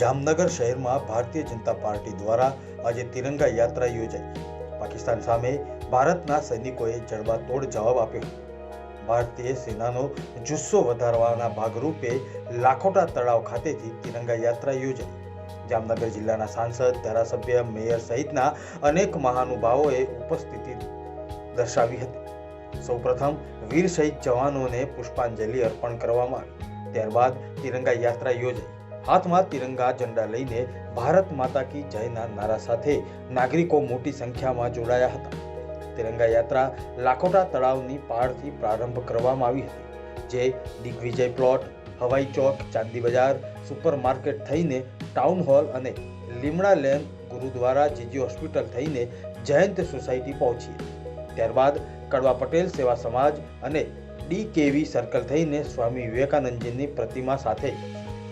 જામનગર શહેરમાં ભારતીય જનતા પાર્ટી દ્વારા આજે તિરંગા યાત્રા યોજાઈ. પાકિસ્તાન સામે ભારતના સૈનિકોએ જડબાતોડ જવાબ આપ્યો. ભારતીય સેનાનો જુસ્સો વધારવાના ભાગરૂપે લાખોટા તળાવ ખાતેથી તિરંગા યાત્રા યોજાઈ. જામનગર જિલ્લાના સાંસદ, ધારાસભ્ય, મેયર સહિતના અનેક મહાનુભાવોએ ઉપસ્થિતિ દર્શાવી હતી. સૌપ્રથમ વીર શહીદ જવાનોને પુષ્પાંજલિ અર્પણ કરવામાં આવી. ત્યારબાદ તિરંગા યાત્રા યોજાઈ. હાથમાં તિરંગા ઝંડા લઈને ભારત માતા કી જયના નારા સાથે નાગરિકો મોટી સંખ્યામાં જોડાયા હતા. તિરંગા યાત્રા લાખોટા તળાવની પહાડથી પ્રારંભ કરવામાં આવી હતી, જે દિગ્વિજય પ્લોટ, હવાઈ ચોક, ચાંદી બજાર સુપર માર્કેટ થઈને ટાઉન હોલ અને લીમડા લેન ગુરુદ્વારા જીજી હોસ્પિટલ થઈને જયંત સોસાયટી પહોંચી ત્યારબાદ કડવા પટેલ સેવા સમાજ અને ડી કેવી સર્કલ થઈને સ્વામી વિવેકાનંદજીની પ્રતિમા સાથે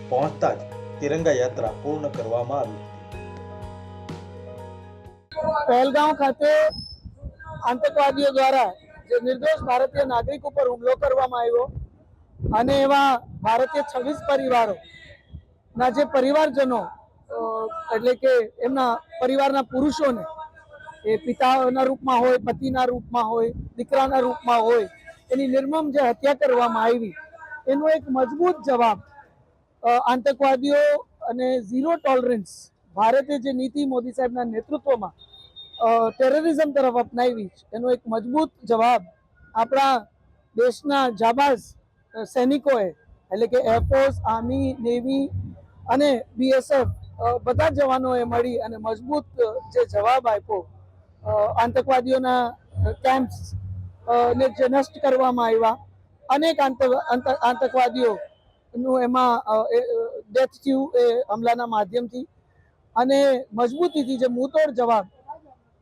પહોંચતા જ તિરંગા યાત્રા પૂર્ણ કરવામાં આવી પહેલગાંવ ખાતે આતંકવાદીઓ દ્વારા જે નિર્દોષ ભારતીય નાગરિક ઉપર હુમલો કરવામાં આવ્યો અને એવા ભારતીય છવ્વીસ પરિવારો ના જે પરિવારજનો એટલે કે એમના પરિવારના પુરુષોને, એ પિતાના રૂપમાં હોય, પતિના રૂપમાં હોય, દીકરાના રૂપમાં હોય, એની નિર્મમ જે હત્યા કરવામાં આવી, એનો એક મજબૂત જવાબ આતંકવાદીઓ અને ઝીરો ટોલરન્સ ભારતે જે નીતિ મોદી સાહેબના નેતૃત્વમાં ટેરરિઝમ તરફ અપનાવી એનો એક મજબૂત જવાબ આપણા દેશના જાબાઝ સૈનિકોએ, એટલે કે એરફોર્સ આર્મી નેવી અને બીએસએફ બધા જવાનોએ મળી અને મજબૂત જે જવાબ આપ્યો આતંકવાદીઓના કેમ્પ્સ ને જે નષ્ટ કરવામાં આવ્યા, અનેક આંતક- આંતક- આતંકવાદીઓ નું એમાં ડેથ થયું એ હમલાના માધ્યમથી. અને મજબૂતીથી જે મુતોડ જવાબ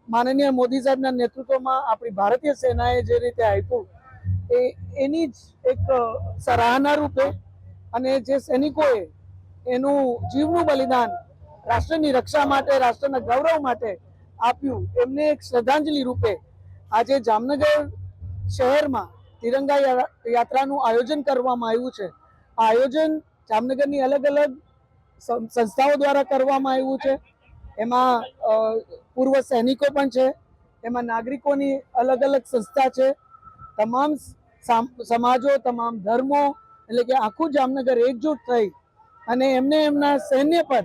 માનનીય મોદી સાહેબના નેતૃત્વમાં આપણી ભારતીય સેનાએ જે રીતે આપ્યું, એ, એની જ એક સરાહના રૂપે અને જે સૈનિકોએ એનું જીવનું બલિદાન રાષ્ટ્રની રક્ષા માટે, રાષ્ટ્રના ગૌરવ માટે આપ્યું, એમને એક શ્રદ્ધાંજલિ રૂપે આજે જામનગર શહેરમાં તિરંગા યાત્રાનું આયોજન કરવામાં આવ્યું છે. આ આયોજન જામનગરની અલગ અલગ સંસ્થાઓ દ્વારા કરવામાં આવ્યું છે. એમાં પૂર્વ સૈનિકો પણ છે. એમાં નાગરિકોની અલગ અલગ સંસ્થા છે. તમામ સમાજો, તમામ ધર્મો, એટલે કે આખું જામનગર એકજૂટ થઈ અને એમને એમના સૈન્ય પર,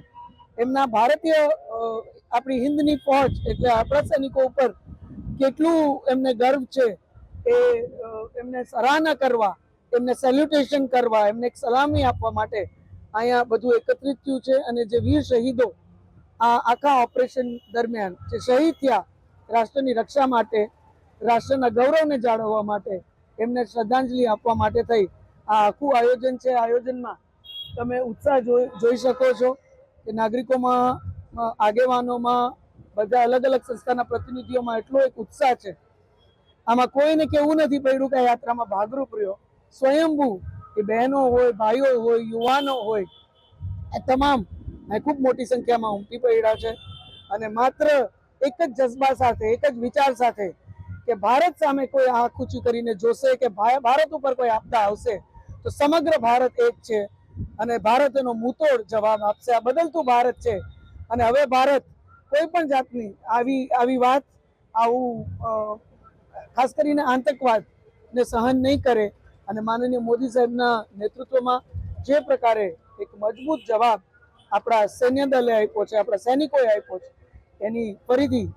એમના ભારતીય આપણી હિન્દની ફોજ એટલે આપણા સૈનિકો ઉપર કેટલું એમને ગર્વ છે એ એમને સરાહના કરવા એમને સેલ્યુટેશન કરવા, એમને એક સલામી આપવા માટે અહીંયા બધું એકત્રિત થયું છે અને જે વીર શહીદો આ આખા ઓપરેશન દરમિયાન જે શહીદ થયા રાષ્ટ્રની રક્ષા માટે, રાષ્ટ્રના ગૌરવને જાળવવા માટે, એમને શ્રદ્ધાંજલિ આપવા માટે થઈ. આ આખું આયોજન છે. આયોજનમાં તમે ઉત્સાહ જોઈ શકો છો કે નાગરિકોમાં, આગેવાનોમાં બધા અલગ અલગ સંસ્થાના પ્રતિનિધિઓમાં એટલો એક ઉત્સાહ છે. આમાં કોઈને કેવું નથી પડ્યું કે આ યાત્રામાં ભાગરૂપ રહ્યો. સ્વયંભૂ એ બહેનો હોય, ભાઈઓ હોય, યુવાનો હોય આ તમામ ખૂબ મોટી સંખ્યામાં ઉમટી પડ્યા છે. અને માત્ર એક જ જજ્બા સાથે, એક જ વિચાર સાથે કે ભારત સામે કોઈ આંખ ઊંચી કરીને જોશે કે ભારત ઉપર કોઈ આપદા આવશે, તો સમગ્ર ભારત એક છે. અને ભારત એનો મુતોડ જવાબ આપશે. આ બદલતું ભારત છે. અને હવે ભારત કોઈ પણ જાતની આવી આવી વાત, આવું ખાસ કરીને આતંકવાદ ને સહન નહીં કરે અને માનનીય મોદી સાહેબના નેતૃત્વમાં જે પ્રકારે એક મજબૂત જવાબ આપણા સૈન્ય દળે આપ્યો છે, આપણા સૈનિકોએ આપ્યો છે, એની ફરીથી